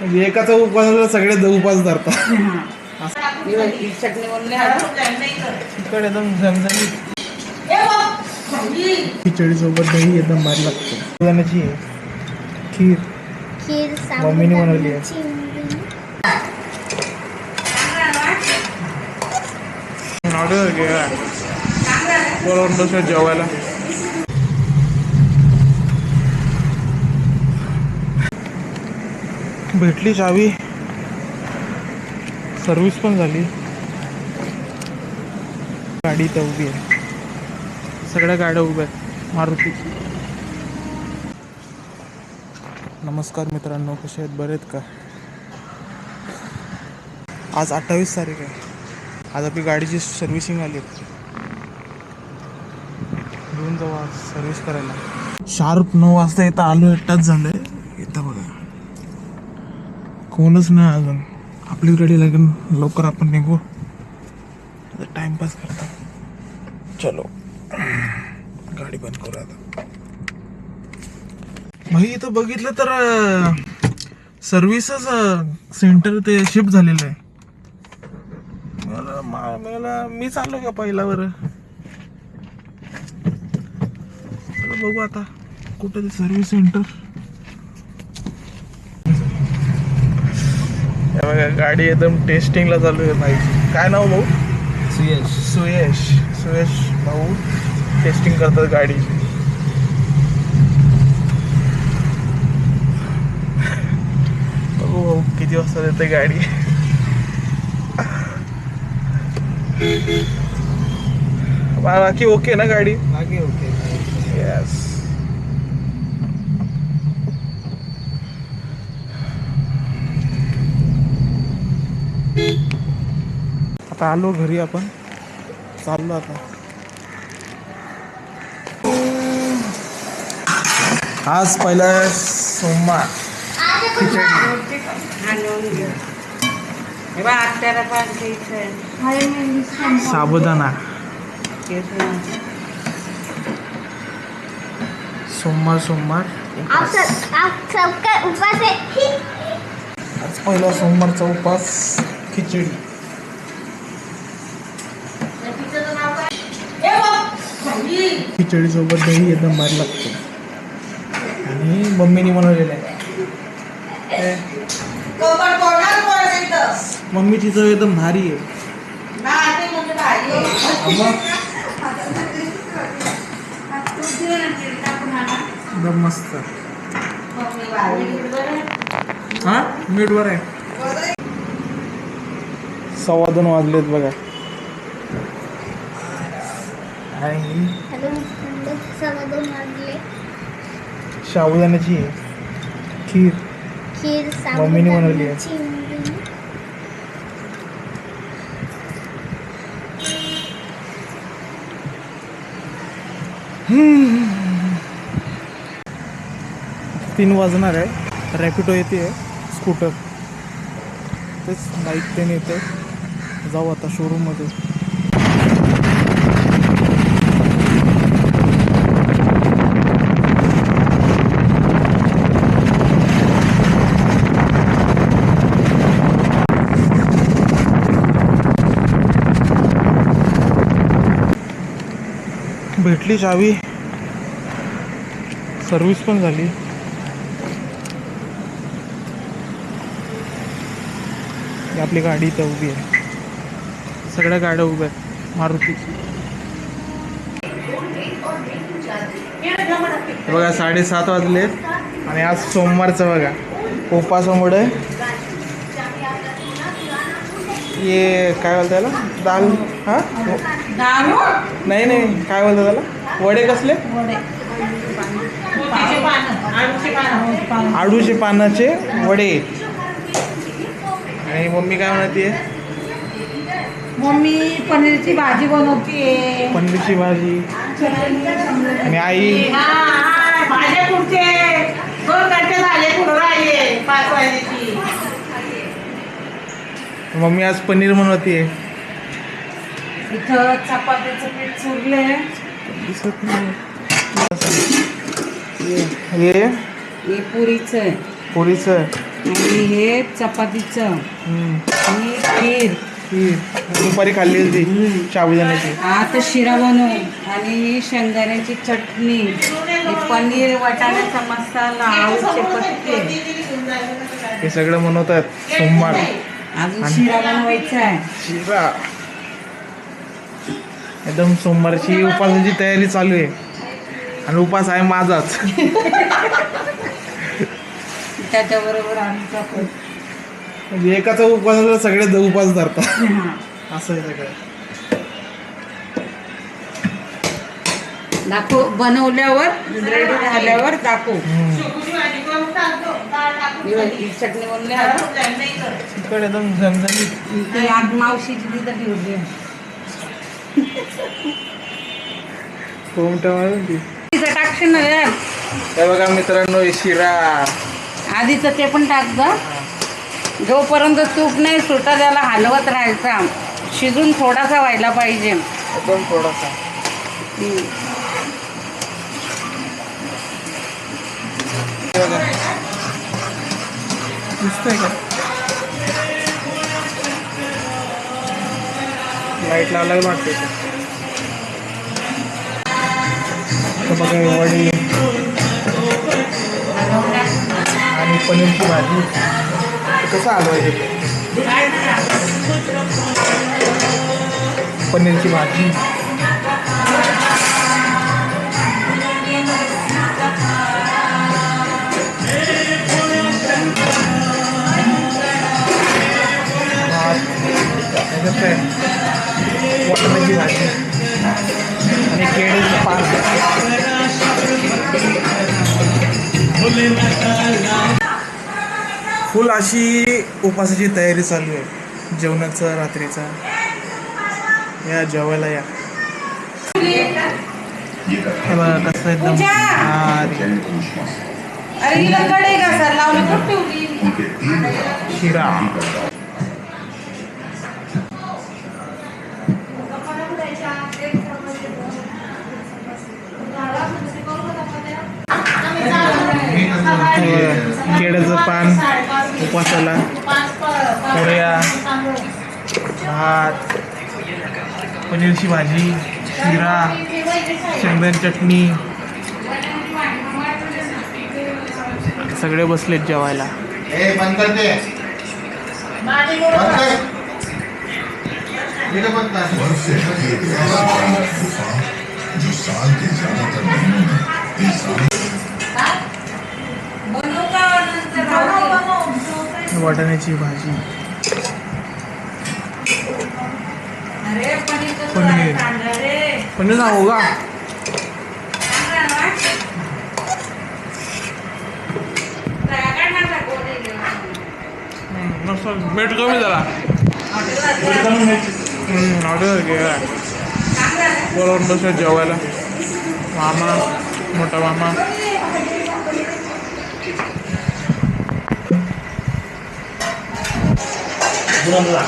म्हणजे एकाचा उपास सगळे द- उपास धरतात चटणी बनले. इकडे एकदम झणझणीत. खिचडी सोबत दही एकदम भारी लागते. आहे. खीर. खीर मम्मीने बनवली आहे. ऑर्डर घ्या. बोलवून जेवायला. भेटली चावी सर्विस पण झाली. गाडी तर उभी आहे. सगळ्या गाड्या उभ्या आहेत. मारुतीची नमस्कार मित्रांनो कसे आहेत? बरे आहेत का? आज अठ्ठावीस तारीख आहे. आज आपली गाडीची सर्व्हिसिंग आली. घेऊन जाऊ आज सर्व्हिस करायला. शार्प नऊ वाजता येतं आलो एकटाच झालं आहे कोणच नाही अजून. आपलीच गाडी लागेल. लवकर आपण निघू. आता टाइमपास करता. चलो. गाडी बंद करू आता. भाई इथं बघितलं तर सर्व्हिसच सेंटर ते शिफ्ट झालेलं आहे. मला मा- मला मी चाललो का पहिला बरं? बघू आता. कुठं ते सर्व्हिस सेंटर बघा गाडी एकदम टेस्टिंगला चालू आहे भाई. काय नाव भाऊ? सुयश. सुयश. सुयश भाऊ टेस्टिंग करतात गाडी. बघू भाऊ किती वाजता देते गाडी. बाकी ओके ना गाडी? बाकी ओके येस आता आलो घरी आपण. चाललो आता. आज पहिला सोमवार. आत्याला साबुदाणा. सोमवार सोमवार. आज पहिला सोमवारचा उपास खिचडी. खिचडी सोबत दही एकदम भारी लागते. आणि मम्मीने बनवलेलं आहे. हे, मम्मी तिचं एकदम भारी आहे. मग एकदम मस्त. हा? मीठ बरं आहे. सव्वा दोन वाजलेत बघा. आहे. खीर. खीर मम्मीने बनवली आहे. तीन वाजणार आहे. रॅपिडो येते. स्कूटर तेच बाईक ते येते. जाऊ आता शोरूममध्ये भेटली चावी. सर्विस पण झाली. आपली गाडी इथं उभी आहे. सगळ्या गाड्या उभ्या आहेत. मारुतीची बघा साडेसात वाजले आणि आज सोमवारचं बघा. उपासामुळे ये काय बोलता त्याला? दाल हां? नाही नाही. काय बोलता त्याला? वडे कसले? आडूचे पानाचे वडे. आणि मम्मी काय म्हणते? मम्मी पनीरची भाजी बनवतीये पनीरची भाजी. आणि आई? भाज्या कुठचे दोन घंटे झाले कुठं राहिले. पाच वाजेची. मम्मी आज पनीर बनवते इथं चपातीचं पीठ चुरले दिसत नाही. हे हे? हे पुरीचं आहे. आणि हे चपातीचं. हम्म. ही खीर. दुपारी खाल्ली होती. साबुदाण्याची आता शिरा बनवू आणि ही शेंगदाण्याची चटणी. पनीर वाटाण्याचा मसाला पत्ते. हे सगळं बनवतात सोमवार. अजून शिरा बनवायचा आहे शिरा एकदम सोमवारची उपासाची तयारी चालू आहे. आणि उपास आहे माझाच. त्याच्याबरोबर आमचा पण. म्हणजे एकाचा उपास सगळे द- उपास धरतात. हा. असं आहे सगळं. दाखव बनवल्यावर रेडी झाल्यावर दाखव. चटणी आग मावशीची तिथं ठेवली. कोमटा ना यार? हे बघा मित्रांनो हे शिरा. आधीचं ते पण टाक जा जोपर्यंत तूप नाही सुटा त्याला हलवत राहायचा. शिजून थोडासा व्हायला पाहिजे. एकदम थोडासा. हम्म. हे बघा का लाइट लावायला लागलं बघा हे वडी आणि पनीरची भाजी. कसं आलो आहे पनीरची भाजी. फुल अशी उपासाची तयारी चालू आहे. जेवणाचं रात्रीचा. या जेवायला या. हे बघा कसं एकदम शिरा. उपासाला पोळ्या भात. पनीरची भाजी शिरा शेंगदाण चटणी. सगळे बसलेत जेवायला. जो साल के ज्यादातर महीनों में इंसान बनवू का नंतर राहू दे? वाटाण्याची भाजी. पनीर पनीर. ना. होगा. मीठ कमी झाला ऑर्डर ना? बोलावून बसल्या जेवायला. मामा मोठा मामा. ร่วมหลั